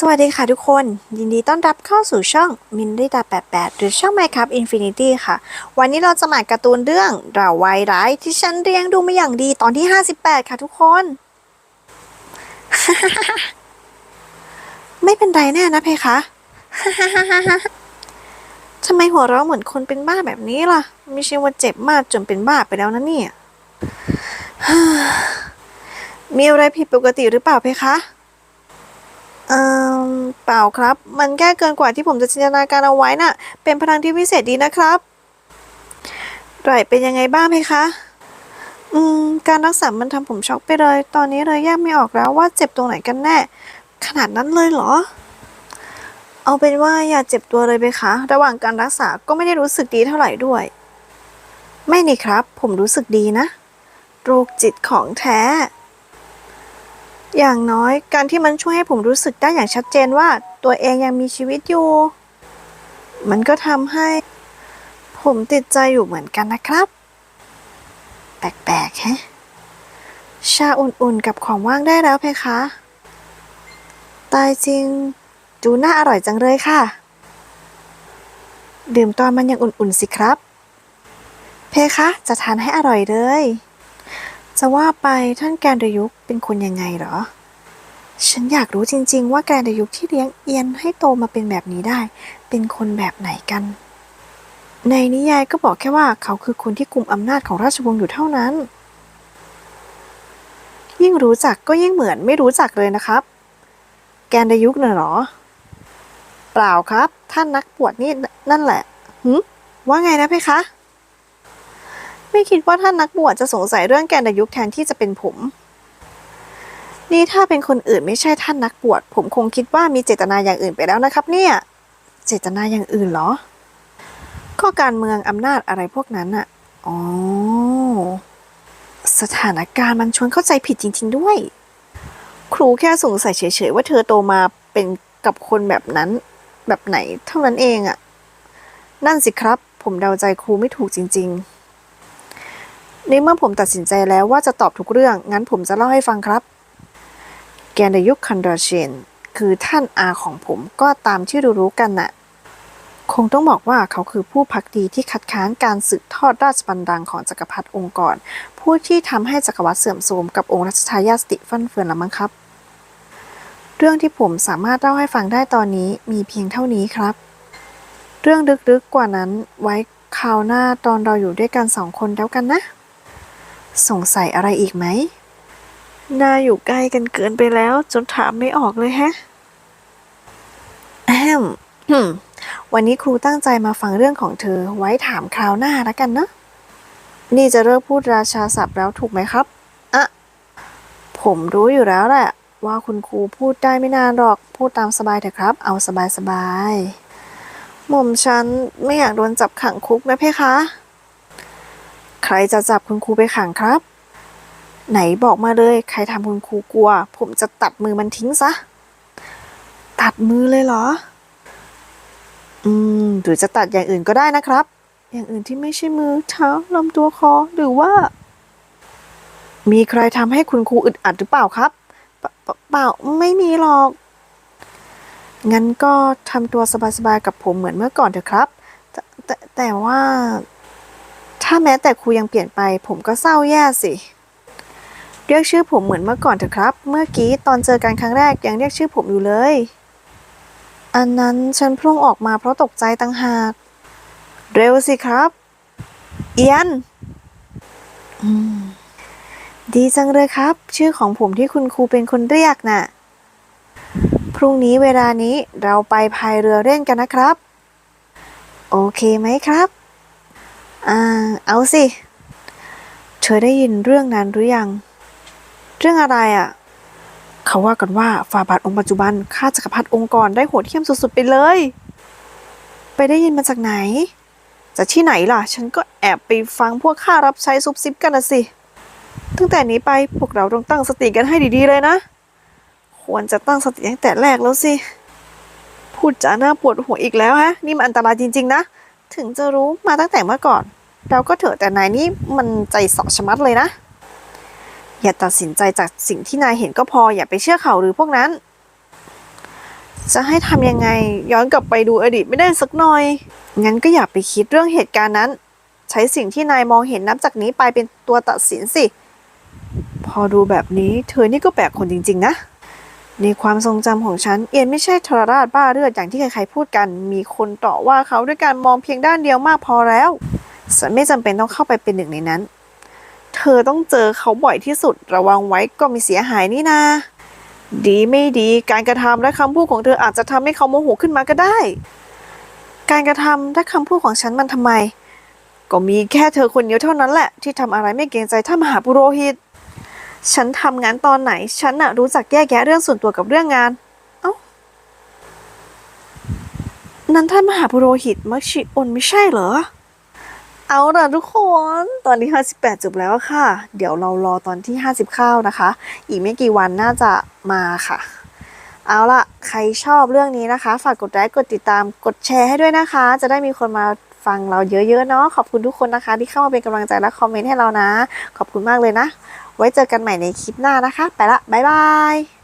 สวัสดีค่ะทุกคน ยินดีต้อนรับเข้าสู่ช่องมินดิตา88 หรือช่อง Minecraft Infinity ค่ะ วันนี้เราจะมาการ์ตูนเรื่องเราวายร้ายที่ฉันเรียงดูมาอย่างดีตอนที่ 58 ค่ะทุกคน ไม่เป็นไรแน่นะเพคะทำไมหัวเราเหมือนคนเป็นบ้าแบบนี้ล่ะ ไม่ใช่ว่าเจ็บมากจนเป็นบ้าไปแล้วนะเนี่ยมีอะไรผิดปกติหรือเปล่าเพคะ เอ่อเปล่าครับ มันแค่เกินกว่าที่ผมจะจินตนาการเอาไว้น่ะ เป็นพลังที่พิเศษดีนะครับไรเป็นยังไงบ้างไหมคะ อืม การรักษา มันทำผมช็อกไปเลย ตอนนี้เลยแยกไม่ออกแล้วว่าเจ็บตรงไหนกันแน่ ขนาดนั้นเลยเหรอ เอาเป็นว่าอย่าเจ็บตัวเลยไปคะ ระหว่างการรักษาก็ไม่ได้รู้สึกดีเท่าไหร่ด้วย ไม่นี่ครับ ผมรู้สึกดีนะ โรคจิตของแท้ อย่างน้อยการที่มันช่วยให้ผมรู้สึกได้อย่างชัดเจนว่า ตัวเองยังมีชีวิตอยู่ มันก็ทำให้ ผมติดใจอยู่เหมือนกันนะครับ แปลกๆแฮะชาอุ่นๆกับของว่างได้แล้วเพคะ ตายจริงดูน่าอร่อยจังเลยค่ะ ดื่มตอนมันยังอุ่นๆสิครับ เพคะจะทานให้อร่อยเลย จะว่าไปท่านแกนดยุกเป็นคนยังไงเหรอ ฉันอยากรู้จริง ๆ ว่าแกนดยุกที่เลี้ยงเอียนให้โตมาเป็นแบบนี้ได้ เป็นคนแบบไหนกัน ในนิยายก็บอกแค่ว่าเขาคือคนที่กุมอำนาจของราชวงศ์อยู่เท่านั้น ยิ่งรู้จักก็ยิ่งเหมือนไม่รู้จักเลยนะครับ แกนดยุกน่ะเหรอ เปล่าครับ ท่านนักบวชนี่นั่นแหละหืว่าไงนะเพคะ ไม่คิดว่าท่านนักบวชจะสงสัยเรื่องแกนดยุคแทนที่จะเป็นผม นี่ถ้าเป็นคนอื่นไม่ใช่ท่านนักบวชผมคงคิดว่ามีเจตนาอย่างอื่นไปแล้วนะครับ เนี่ย เจตนาอย่างอื่นเหรอก็การเมืองอำนาจอะไรพวกนั้นอะอ๋อ สถานการณ์มันชวนเข้าใจผิดจริง ๆ ด้วย ครูแค่สงสัยเฉยๆว่าเธอโตมาเป็นกับคนแบบนั้นแบบไหนเท่านั้นเองอะนั่นสิครับ ผมเดาใจครูไม่ถูกจริง ๆ ในเมื่อผมตัดสินใจแล้วว่าจะตอบทุกเรื่อง งั้นผมจะเล่าให้ฟังครับ แกนยุคคันดราเชนคือท่านอาของผมก็ตามที่รู้ๆกันน่ะ คงต้องบอกว่าเขาคือผู้พักดีที่คัดค้านการสืบทอดราชบัลลังก์ของจักรพรรดิองค์กร ผู้ที่ทำให้จักรวรรดิเสื่อมโทรมกับองค์รัชทายาทสติฟันเฟือนละมั้งครับ เรื่องที่ผมสามารถเล่าให้ฟังได้ตอนนี้มีเพียงเท่านี้ครับ เรื่องลึกๆกว่านั้นไว้คราวหน้าตอนเราอยู่ด้วยกันสองคนแล้วกันนะ สงสัยอะไรอีกไหมน่าอยู่ใกล้กันเกินไปแล้ว จนถามไม่ออกเลยแฮะแอมหึมวันนี้ครูตั้งใจมาฟังเรื่องของเธอไว้ถามคราวหน้าแล้วกันนะ นี่จะเลิกพูดราชาศัพท์แล้วถูกไหมครับอะผมรู้อยู่แล้วแหละ ว่าคุณครูพูดได้ไม่นานหรอก พูดตามสบายเถอะครับ เอาสบายสบายๆหม่อมฉันไม่อยากโดนจับขังคุกนะเพคะ ใครจะจับคุณครูไปขังครับ ไหนบอกมาเลย ใครทำคุณครูกลัว ผมจะตัดมือมันทิ้งซะ ตัดมือเลยเหรอ อืมหรือจะตัดอย่างอื่นก็ได้นะครับ อย่างอื่นที่ไม่ใช่มือเท้าลำตัวคอหรือว่า มีใครทำให้คุณครูอึดอัดหรือเปล่าครับเปล่าไม่มีหรอก งั้นก็ทำตัวสบายๆกับผมเหมือนเมื่อก่อนเถอะครับ แตแต่แต่ว่า ถ้าแม้แต่ครูยังเปลี่ยนไป ผมก็เศร้าแย่สิ เรียกชื่อผมเหมือนเมื่อก่อนเถอะครับ เมื่อกี้ตอนเจอกันครั้งแรกยังเรียกชื่อผมอยู่เลย อันนั้นฉันพุ่งออกมาเพราะตกใจต่างหาก เร็วสิครับ เอียนดีจังเลยครับ ชื่อของผมที่คุณครูเป็นคนเรียกน่ะ พรุ่งนี้เวลานี้เราไปพายเรือเล่นกันนะครับ โอเคไหมครับ อ่า เอาสิ เธอได้ยินเรื่องนั้นหรือยัง เรื่องอะไรอะ เขาว่ากันว่าฝ่าบาทองค์ปัจจุบันฆ่าจักรพรรดิองค์กรได้โหดเหี้ยมสุดๆไปเลย ไปได้ยินมาจากไหน จากที่ไหนล่ะ ฉันก็แอบไปฟังพวกข้ารับใช้ซุบซิบกันนะสิ ตั้งแต่นี้ไปพวกเราต้องตั้งสติกันให้ดีๆเลยนะ ควรจะตั้งสติตั้งแต่แรกแล้วสิ พูดจาหน้าปวดหัวอีกแล้วฮะ นี่มันอันตรายจริง ๆ นะ ถึงจะรู้มาตั้งแต่เมื่อก่อน เราก็เถอะแต่นายนี่มันใจเสาะชะมัดเลยนะ อย่าตัดสินใจจากสิ่งที่นายเห็นก็พออย่าไปเชื่อเขาหรือพวกนั้น จะให้ทำยังไงย้อนกลับไปดูอดีตไม่ได้สักหน่อย งั้นก็อย่าไปคิดเรื่องเหตุการณ์นั้น ใช้สิ่งที่นายมองเห็นนับจากนี้ไปเป็นตัวตัดสินสิ พอดูแบบนี้เธอนี่ก็แปลกคนจริง ๆ นะ ในความทรงจำของฉัน เอียนไม่ใช่ทรราชบ้าเลือดอย่างที่ใครๆพูดกัน มีคนต่อว่าเขาด้วยการมองเพียงด้านเดียวมากพอแล้วฉันไม่จำเป็นต้องเข้าไปเป็นหนึ่งในนั้น เธอต้องเจอเขาบ่อยที่สุดระวังไว้ก็มีเสียหายนี่นาดีไม่ดีการกระทำและคำพูดของเธออาจจะทำให้เขาโมโหขึ้นมาก็ได้ การกระทำและคำพูดของฉันมันทำไม ก็มีแค่เธอคนเดียวเท่านั้นแหละ ที่ทำอะไรไม่เกรงใจท่านมหาปุโรหิต ฉันทำงานตอนไหน ฉันน่ะรู้จักแยกแยะเรื่องส่วนตัวกับเรื่องงาน เอ้า นั้นท่านมหาปุโรหิตมักชิอนไม่ใช่เหรอ เอาล่ะทุกคน ตอนนี้ 58 จบแล้วค่ะ เดี๋ยวเรารอตอนที่ 50 เข้านะคะ อีกไม่กี่วันน่าจะมาค่ะ เอาล่ะ ใครชอบเรื่องนี้นะคะ ฝากกดไลค์ กดติดตาม กดแชร์ให้ด้วยนะคะ จะได้มีคนมาฟังเราเยอะๆเนาะ ขอบคุณทุกคนนะคะ ที่เข้ามาเป็นกำลังใจและคอมเมนต์ให้เรานะ ขอบคุณมากเลยนะ ไว้เจอกันใหม่ในคลิปหน้านะคะ ไปละ บ๊ายบาย